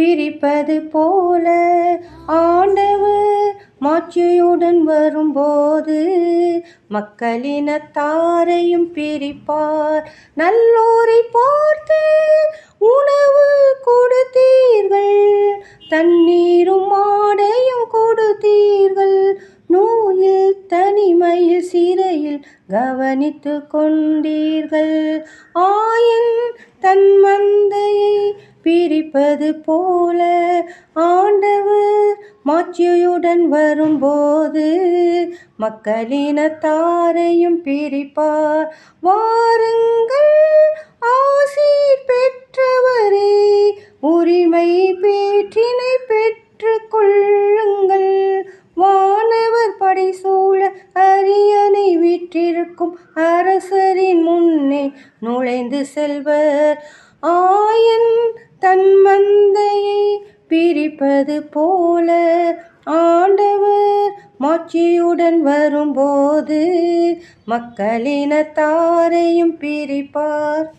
பிரிப்பது போல ஆண்டவர் மாட்சியுடன் வரும்போது மக்களினத்தாரையும் பிரிப்பார். நல்லோரை பார்த்து உணவு கொடுத்தீர்கள் தண்ணீரும் ஆடையும் கொடுத்தீர்கள். நோயில் தனிமையில் சிறையில் கவனித்து கொண்டீர்கள். ஆயின் தன் பிரிப்பது போல ஆண்டவர் மாட்சியுடன் வரும்போது மக்களினத்தாரையும் பிரிப்பார். வாருங்கள் ஆசீர் பெற்றவரே உரிமை பேற்றினை பெற்று கொள்ளுங்கள் வானவர் படைசூழ அரியணை விற்றிருக்கும் அரசரின் முன்னே நுழைந்து செல்வர். ஆயன் தன் மந்தையை பிரிப்பது போல ஆண்டவர் மாட்சியுடன் வரும்போது மக்களினத்தாரையும் பிரிப்பார்.